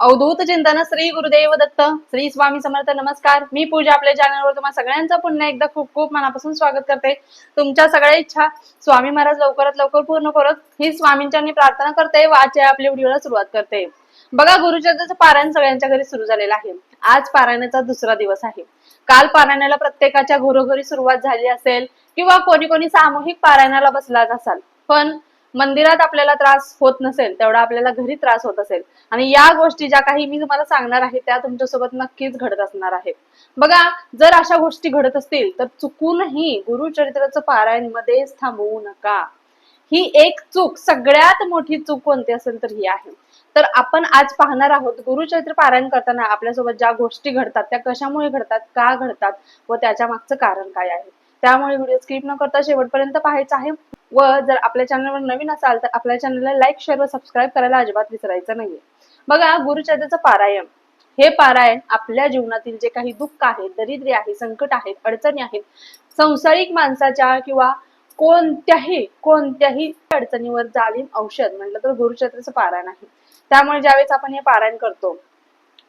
अवधूत चिंतन श्री गुरुदेव दत्त श्री स्वामी समर्थ नमस्कार. मी पूजा आपल्या चॅनलवर तुम्हाला सगळ्यांचं पुन्हा एकदा खूप खूप मनापासून स्वागत करते. तुमच्या सगळ्या इच्छा स्वामी महाराज लवकरात लवकर पूर्ण करत. ही स्वामींच्या प्रार्थना करते व आजच्या आपल्या व्हिडिओला सुरुवात करते. बघा गुरुचरित्राचं पारायण सगळ्यांच्या घरी सुरू झालेलं आहे. आज पारायणाचा दुसरा दिवस आहे. काल पारायणाला प्रत्येकाच्या घरोघरी सुरुवात झाली असेल किंवा कोणी कोणी सामूहिक पारायणाला बसलाच असाल. पण मंदिरात आपल्याला त्रास होत नसेल तेवढा आपल्याला घरी त्रास होत असेल. आणि या गोष्टी ज्या काही मी तुम्हाला सांगणार आहे त्या तुमच्यासोबत नक्कीच घडत असणार आहेत. बघा जर अशा गोष्टी घडत असतील तर चुकूनही गुरुचरित्राचं पारायण मध्येच थांबवू नका. ही एक चूक सगळ्यात मोठी चूक कोणती असेल तर ही आहे. तर आपण आज पाहणार आहोत गुरुचरित्र पारायण करताना आपल्यासोबत ज्या गोष्टी घडतात त्या कशामुळे घडतात का घडतात व त्याच्या मागचं कारण काय आहे. त्यामुळे व्हिडिओ स्किप न करता शेवटपर्यंत पाहायचं आहे. व जर आपल्या चॅनलवर नवीन असाल तर आपल्या चॅनलला लाईक शेअर व सबस्क्राईब करायला अजिबात विसरायचं नाहीये. बघा गुरुचरित्राचं पारायण. हे पारायण आपल्या जीवनातील जे काही दुःख आहे दरिद्री आहे संकट आहेत अडचणी आहेत संसारिक माणसाच्या किंवा कोणत्याही कोणत्याही अडचणीवर जालीम औषध म्हटलं तर गुरुचरित्राचं पारायण आहे. त्यामुळे ज्यावेळेस आपण हे पारायण करतो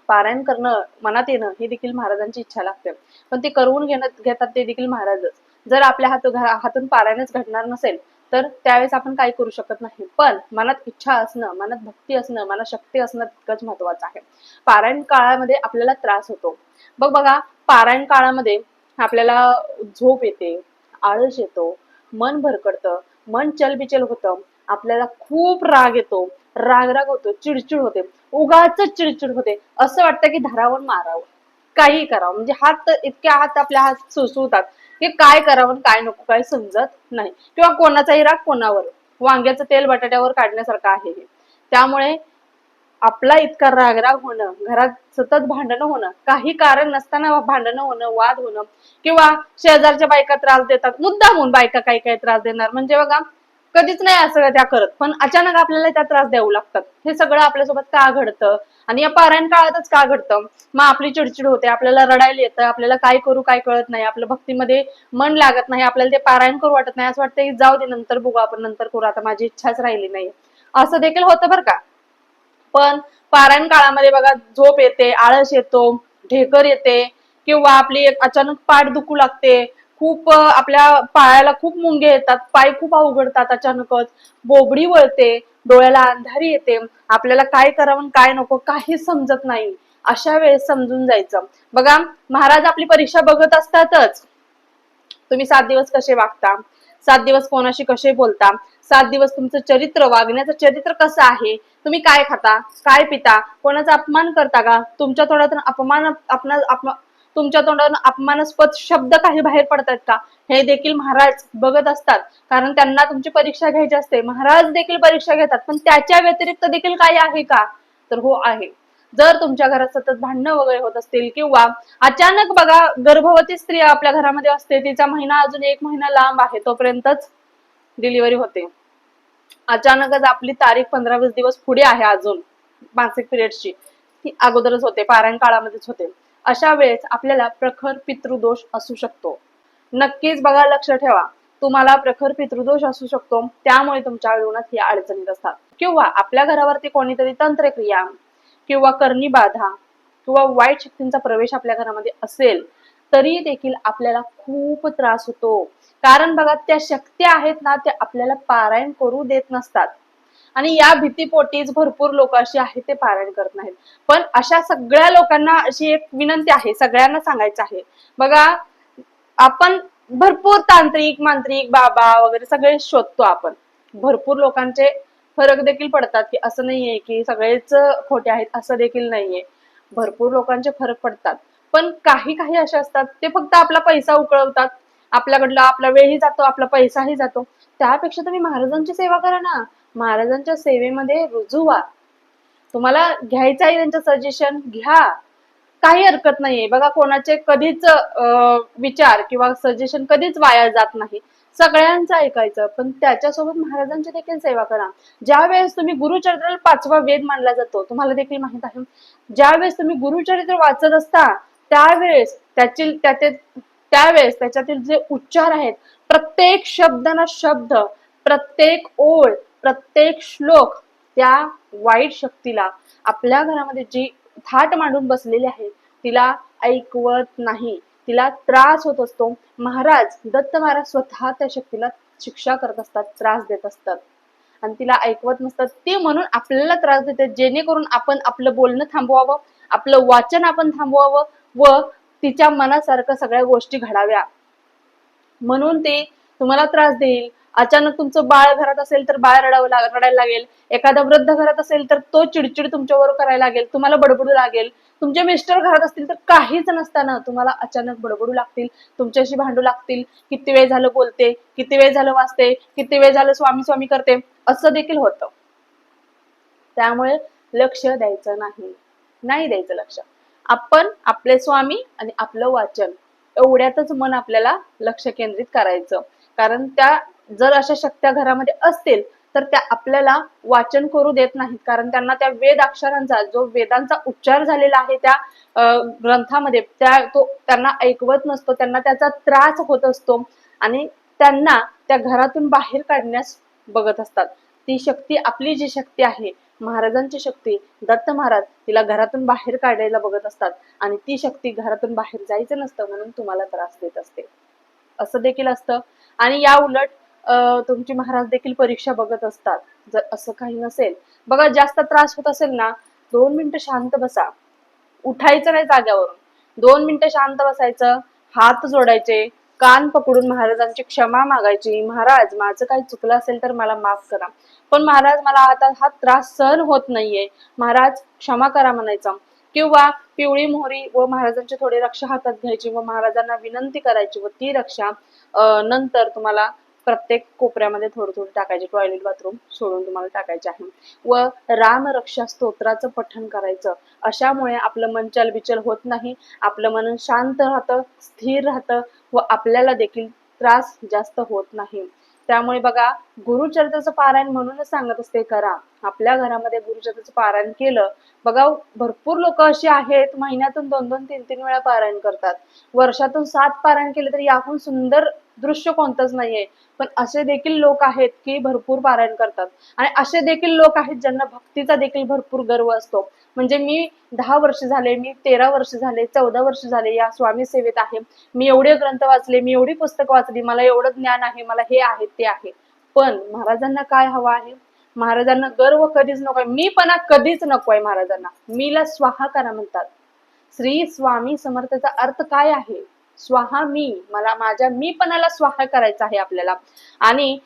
पारायण करणं मनात येणं हे देखील महाराजांची इच्छा लागते. पण ते करून घेणं घेतात ते देखील महाराजच. जर आपल्या हात हातून पारायणच घडणार नसेल तर त्यावेळेस आपण काही करू शकत नाही. पण मनात इच्छा असणं मनात भक्ती असणं मनात शक्ती असणं तितकंच महत्वाचं आहे. पारायण काळामध्ये आपल्याला त्रास होतो. बघ बघा पारायण काळामध्ये आपल्याला झोप येते आळस येतो मन भरकडतं मन चलबिचल होतं आपल्याला खूप राग येतो राग राग होतो चिडचिड होते उगाच चिडचिड होते. असं वाटतं की धारावर मारावं. काही करावं. म्हणजे हात इतके हात आपल्या हात सुसवतात की काय करावं काय नको काय समजत नाही. किंवा कोणाचाही राग कोणावर? वांग्याचं तेल बटाट्यावर काढण्यासारखं आहे हे. त्यामुळे आपला इतका रागराग होणं घरात सतत भांडणं होणं काही कारण नसताना भांडणं होणं वाद होणं किंवा शेजारच्या बायका त्रास देतात मुद्दाम होऊन बायका काही काही त्रास देणार. म्हणजे बघा कधीच नाही असं त्या करत. पण अचानक आपल्याला त्या त्रास द्यावू लागतात. हे सगळं आपल्यासोबत का घडतं? आणि या पारायण काळातच का घडतं? मग आपली चिडचिड होते आपल्याला रडायला येतं आपल्याला काय करू काय कळत नाही आपलं भक्तीमध्ये मन लागत नाही आपल्याला ते पारायण करू वाटत नाही. असं वाटतं की जाऊ दे नंतर बघू आपण नंतर करू. आता माझी इच्छाच राहिली नाही. असं देखील होतं बरं का? पण पारायण काळामध्ये बघा झोप येते आळस येतो ढेकर येते किंवा आपली अचानक पाठ दुखू लागते खूप आपल्या पायाला खूप मुंगे येतात पाय खूप अवघडतात अचानकच. बोबडी वळते डोळ्याला अंधारी येते. आपल्याला काय करावं काय नको काही समजत नाही. अशा वेळेस समजून जायचं. बघा महाराज आपली परीक्षा बघत असतातच. तुम्ही सात दिवस कसे वागता? सात दिवस कोणाशी कसे बोलता? सात दिवस तुमचं चरित्र वागण्याचं चरित्र कसं आहे? तुम्ही काय खाता? काय पिता? कोणाचा अपमान करता का? तुमच्या तोंडातून अपमान अपना तुमच्या तोंडावर अपमानास्पद शब्द काही बाहेर पडतात का? हे देखील महाराज बघत असतात. कारण त्यांना तुमची परीक्षा घ्यायची असते. महाराज देखील परीक्षा घेतात. पण त्याच्या व्यतिरिक्त देखील काही आहे का? तर हो आहे. जर तुमच्या घरात सतत भांडणं वगैरे होत असतील किंवा अचानक बघा गर्भवती स्त्री आपल्या घरामध्ये असते तिचा महिना अजून एक महिना लांब आहे तोपर्यंतच डिलिव्हरी होते. अचानकच आपली तारीख पंधरा वीस दिवस पुढे आहे अजून. मासिक पिरियडची ती अगोदरच होते पारायण काळामध्येच होते. अशा वेळेस आपल्याला प्रखर पितृदोष असू शकतो. नक्कीच बघा लक्ष ठेवा. तुम्हाला प्रखर पितृदोष असू शकतो. त्यामुळे तुमच्या जीवनात ही अडचणीत असतात. किंवा आपल्या घरावरती कोणीतरी तंत्रक्रिया किंवा करणी बाधा किंवा वाईट शक्तींचा प्रवेश आपल्या घरामध्ये असेल तरी देखील आपल्याला खूप त्रास होतो. कारण बघा त्या शक्ती आहेत ना त्या आपल्याला पारायण करू देत नसतात. आणि या भीतीपोटीच भरपूर लोक अशी आहेत ते पारायण करत नाहीत. पण अशा सगळ्या लोकांना अशी एक विनंती आहे सगळ्यांना सांगायचं आहे. बघा आपण भरपूर तांत्रिक मांत्रिक बाबा वगैरे सगळे शोधतो आपण. भरपूर लोकांचे फरक देखील पडतात की असं नाहीये की सगळेच खोटे आहेत असं देखील नाहीये. भरपूर लोकांचे फरक पडतात. पण काही काही असे असतात ते फक्त आपला पैसा उकळवतात. आपल्याकडला आपला वेळही जातो आपला पैसाही जातो. त्यापेक्षा तुम्ही महाराजांची सेवा करा ना. महाराजांच्या सेवेमध्ये रुजू व्हा. तुम्हाला घ्यायचं आहे त्यांचं सजेशन घ्या. काही हरकत नाहीये. बघा कोणाचे कधीच अं, विचार किंवा सजेशन कधीच वाया जात नाही. सगळ्यांचं ऐकायचं पण त्याच्यासोबत महाराजांची देखील सेवा करा. ज्या वेळेस तुम्ही गुरुचरित्राला पाचवा वेद मानला जातो तुम्हाला देखील माहीत आहे. ज्या वेळेस तुम्ही गुरुचरित्र वाचत असता त्यावेळेस त्याची त्याचे त्यावेळेस त्याच्यातील जे उच्चार आहेत प्रत्येक शब्द ना शब्द प्रत्येक ओळ प्रत्येक श्लोक त्या वाईट शक्तीला आपल्या घरामध्ये जी थाट मांडून बसलेली आहे तिला ऐकवत नाही. तिला त्रास होत असतो. महाराज दत्त महाराज स्वतः त्या शक्तीला शिक्षा करत असतात त्रास देत असतात. आणि तिला ऐकवत नसतात. ते म्हणून आपल्याला त्रास देतात. जेणेकरून आपण आपलं बोलणं थांबवावं आपलं वाचन आपण थांबवावं व तिच्या मनासारखं सगळ्या गोष्टी घडाव्या. म्हणून ते तुम्हाला त्रास देईल. अचानक तुमचं बाळ घरात असेल तर बाळ रडावं लाग- रडायला लागेल. एखादा वृद्ध घरात असेल तर तो चिडचिड तुमच्यावर करायला लागेल. तुम्हाला बडबडू लागेल. तुमचे मिस्टर घरात असतील तर काहीच नसताना तुम्हाला अचानक बडबडू लागतील. तुमच्याशी भांडू लागतील. किती वेळ झालं बोलते किती वेळ झालं वाचते किती वेळ झालं स्वामी स्वामी करते असं देखील होतं. त्यामुळे लक्ष द्यायचं नाही. नाही द्यायचं लक्ष. आपण आपले स्वामी आणि आपलं वाचन एवढ्यातच मन आपल्याला लक्ष केंद्रित करायचं. कारण त्या जर अशा शक्त्या घरामध्ये असतील तर त्या आपल्याला वाचन करू देत नाहीत. कारण त्यांना त्या वेद अक्षरांचा जो वेदांचा उच्चार झालेला आहे त्या ग्रंथामध्ये त्या तो त्यांना ऐकवत नसतो त्यांना त्याचा त्रास होत असतो आणि त्यांना त्या घरातून बाहेर काढण्यास बघत असतात. ती शक्ती आपली जी शक्ती आहे महाराजांची शक्ती दत्त महाराज तिला घरातून बाहेर काढायला बघत असतात आणि ती शक्ती घरातून बाहेर जायचं नसतं म्हणून तुम्हाला त्रास देत असते. असं देखील असतं. आणि या उलट तुमची महाराज देखील परीक्षा बघत असतात. जर असं काही नसेल बघा जास्त त्रास होत असेल ना दोन मिनिटं शांत बसा. उठायचं नाही जाग्यावरून दोन मिनिटं शांत बसायचं हात जोडायचे कान पकडून महाराजांची क्षमा मागायची महाराज माझं काही चुकलं असेल तर मला माफ करा. पण महाराज मला आता हा त्रास सहन होत नाहीये. महाराज क्षमा करा म्हणायचं. किंवा पिवळी मोहरी व महाराजांची थोडी रक्षा हातात घ्यायची व महाराजांना विनंती करायची व ती रक्षा नंतर तुम्हाला प्रत्येक कोपऱ्यामध्ये थोडं थोडी टाकायचे. टॉयलेट बाथरूम सोडून तुम्हाला टाकायचे आहे. व राम रक्षा स्तोत्राचं पठण करायचं. अशामुळे आपलं मन चलबिचल होत नाही. आपलं मन शांत राहतं स्थिर राहतं व आपल्याला देखील त्रास जास्त होत नाही. त्यामुळे बघा गुरुचरित्राचं पारायण म्हणूनच सांगत असते करा. आपल्या घरामध्ये गुरुचरित्राचं पारायण केलं बघा भरपूर लोक अशी आहेत महिन्यातून दोन दोन तीन तीन वेळा पारायण करतात. वर्षातून सात पारायण केले तर याहून सुंदर दृश्य कोणतंच नाहीये. पण असे देखील लोक आहेत की भरपूर पारायण करतात. आणि असे देखील लोक आहेत ज्यांना भक्तीचा देखील भरपूर गर्व असतो. म्हणजे मी दहा वर्ष झाले मी तेरा वर्ष झाले चौदा वर्ष झाले या स्वामी सेवेत आहे. मी एवढे ग्रंथ वाचले मी एवढी पुस्तकं वाचली मला एवढं ज्ञान आहे मला हे आहे ते आहे. पण महाराजांना काय हवं आहे? महाराजांना गर्व कधीच नको मी पणा कधीच नकोय महाराजांना. मीला स्वाहा करा म्हणतात. श्री स्वामी समर्थाचा अर्थ काय आहे? स्वाहा मी मला माझ्या मीपणाला स्वाहा करायचा आहे आपल्याला. आणि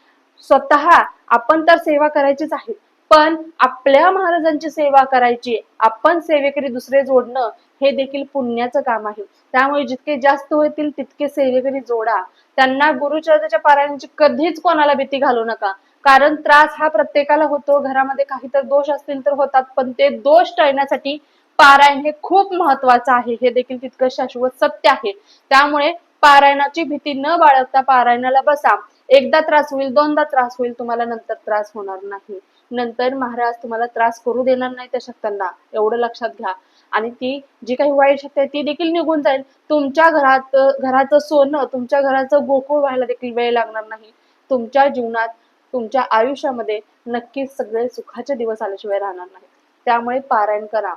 स्वतः आपण तर सेवा करायचीच आहे पण आपल्या महाराजांची सेवा करायची आपण सेवेकरी दुसरे जोडणं हे देखील पुण्याचं काम आहे. त्यामुळे जितके जास्त होतील तितके सेवेकरी जोडा. त्यांना गुरुचरित्राच्या पारायणाची कधीच कोणाला भीती घालू नका. कारण त्रास हा प्रत्येकाला होतो घरामध्ये काही तर दोष असतील तर होतात पण ते दोष टळण्यासाठी पारायण हे खूप महत्वाचं आहे. हे देखील तितकं शाश्वत सत्य आहे. त्यामुळे पारायणाची भीती न बाळगता पारायणाला बसा. एकदा त्रास होईल दोनदा त्रास होईल तुम्हाला नंतर त्रास होणार नाही. नंतर महाराज तुम्हाला त्रास करू देणार नाही त्या शक्तांना. एवढं लक्षात घ्या. आणि ती जी काही वाईट शक्ती आहे ती देखील निघून जाईल. तुमच्या घरात घराचं सोनं तुमच्या घराचं गोकुळ व्हायला देखील वेळ लागणार नाही. तुमच्या जीवनात तुमच्या आयुष्यामध्ये नक्कीच सगळे सुखाचे दिवस आल्याशिवाय राहणार नाही त्यामुळे पारायण करा.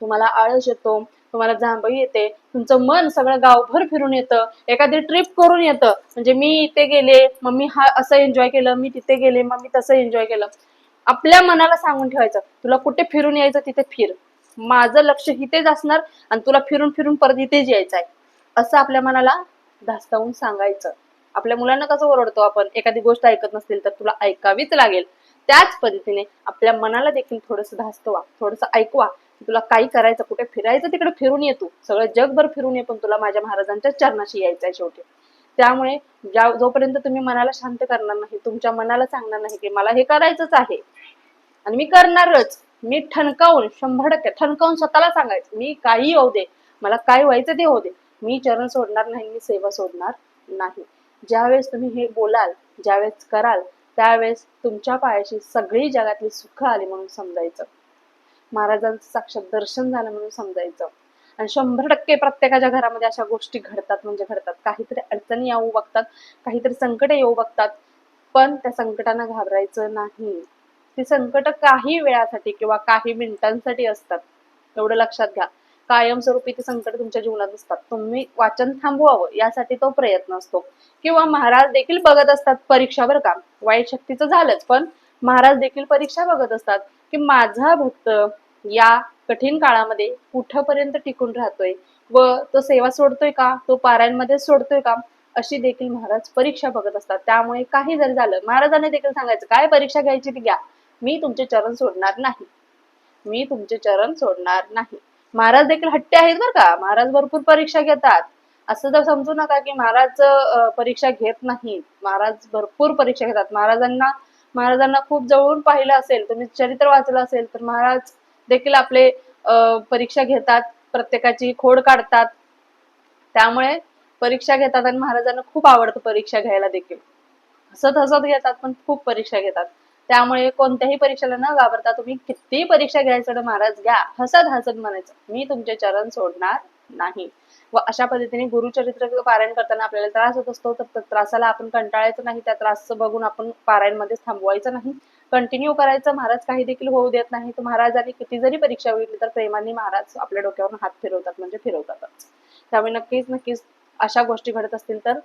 तुम्हाला आळस येतो तुम्हाला जांभई येते तुमचं मन सगळं गावभर फिरून येतं एखादी ट्रिप करून येतं. म्हणजे मी इथे गेले मग मी हा असं एन्जॉय केलं मी तिथे गेले मग मी तसं एन्जॉय केलं. आपल्या मनाला सांगून ठेवायचं तुला कुठे फिरून यायचं तिथे फिर. माझं लक्ष इथेच असणार आणि तुला फिरून फिरून परत इथेच यायचं आहे असं आपल्या मनाला धास्तावून सांगायचं. आपल्या मुलांना कसं ओरडतो आपण एखादी गोष्ट ऐकत नसतील तर तुला ऐकावीच लागेल. त्याच पद्धतीने आपल्या मनाला देखील थोडस धास्तवा थोडस ऐकवा. तुला काही करायचं कुठे फिरायचं तिकडे फिरून येतो सगळं जगभर फिरून ये पण तुला माझ्या महाराजांच्या चरणाशी यायचंय शेवटी. त्यामुळे ज्या जोपर्यंत तुम्ही मनाला शांत करणार नाही तुमच्या मनाला सांगणार नाही की मला हे करायचंच आहे. आणि मी करणारच. मी ठणकावून शंभर टक्के ठणकावून स्वतःला सांगायचं मी काही होऊ दे. मला काय व्हायचं ते होऊ दे. मी चरण सोडणार नाही मी सेवा सोडणार नाही. ज्यावेळेस तुम्ही हे बोलाल ज्यावेळेस कराल त्यावेळेस तुमच्या पायाशी सगळी जगातली सुख आली म्हणून समजायचं. महाराजांचं साक्षात दर्शन झालं म्हणून समजायचं. आणि शंभर टक्के प्रत्येकाच्या घरामध्ये अशा गोष्टी घडतात म्हणजे घडतात. काहीतरी अडचणी येऊ बघतात काहीतरी संकट येऊ बघतात पण त्या संकटांना घाबरायचं नाही. ती संकट काही वेळासाठी किंवा काही मिनिटांसाठी असतात. एवढं लक्षात घ्या. कायमस्वरूपी ते संकट तुमच्या जीवनात असतात. तुम्ही वाचन थांबवावं यासाठी तो प्रयत्न असतो. किंवा महाराज देखील बघत असतात परीक्षा बरं का? वाईट शक्तीचं झालंच पण महाराज देखील परीक्षा बघत असतात की माझा भक्त या कठीण काळामध्ये कुठपर्यंत टिकून राहतोय? व तो सेवा सोडतोय का? तो पारायणमध्ये सोडतोय का? अशी देखील महाराज परीक्षा बघत असतात. त्यामुळे काही जर झालं महाराजांनी देखील सांगायचं काय परीक्षा घ्यायची ती घ्या. मी तुमचे चरण सोडणार नाही. मी तुमचे चरण सोडणार नाही. महाराज देखील हट्टे आहेत बरं का. महाराज भरपूर परीक्षा घेतात. असं तर समजू नका की महाराज परीक्षा घेत नाहीत. महाराज भरपूर परीक्षा घेतात. महाराजांना महाराजांना खूप जवळून पाहिलं असेल तुम्ही चरित्र वाचलं असेल तर महाराज देखील आपले परीक्षा घेतात प्रत्येकाची खोड काढतात. त्यामुळे परीक्षा घेतात आणि महाराजांना खूप आवडतं परीक्षा घ्यायला देखील. हसत हसत घेतात पण खूप परीक्षा घेतात. त्यामुळे कोणत्याही परीक्षेला न घाबरता तुम्ही कितीही परीक्षा घ्यायचं महाराज घ्या. हसत हसत म्हणायचं मी तुमचे चरण सोडणार नाही. व अशा पद्धतीने गुरुचरित्र पारायण करताना आपल्याला त्रास होत असतो तर त्रासाला आपण कंटाळायचं नाही त्या त्रास बघून आपण पारायणमध्ये थांबवायचं नाही. कंटिन्यू करायचं महाराज काही देखील होऊ देत नाही तर महाराजांनी किती जरी परीक्षा घेतली तर प्रेमाने महाराज आपल्या डोक्यावरून हात फिरवतात म्हणजे फिरवतातच. त्यामुळे नक्कीच नक्कीच अशा गोष्टी घडत असतील तर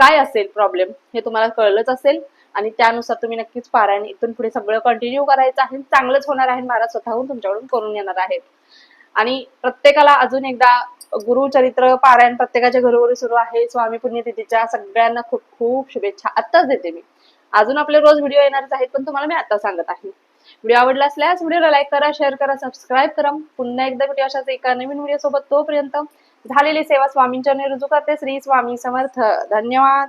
काय असेल प्रॉब्लेम हे तुम्हाला कळलंच असेल. आणि त्यानुसार तुम्ही नक्कीच पारायण इथून पुढे सगळं कंटिन्यू करायचं आहे. चांगलंच होणार आहे महाराज स्वतःहून तुमच्याकडून करून येणार आहेत. आणि प्रत्येकाला अजून एकदा गुरुचरित्र पारायण प्रत्येकाच्या घरोघरी सुरू आहे. स्वामी पुण्यतिथीच्या सगळ्यांना खूप खूप शुभेच्छा. आत्ताच देते मी. अजून आपले रोज व्हिडिओ येणारच आहेत पण तुम्हाला मी आता सांगत आहे. व्हिडिओ आवडला असल्यास व्हिडिओला लाईक करा शेअर करा सबस्क्राईब करा. पुन्हा एकदा व्हिडिओ अशाच एका नवीन व्हिडिओ सोबत तोपर्यंत झालेली सेवा स्वामींच्या रुजू करते. श्री स्वामी समर्थ. धन्यवाद.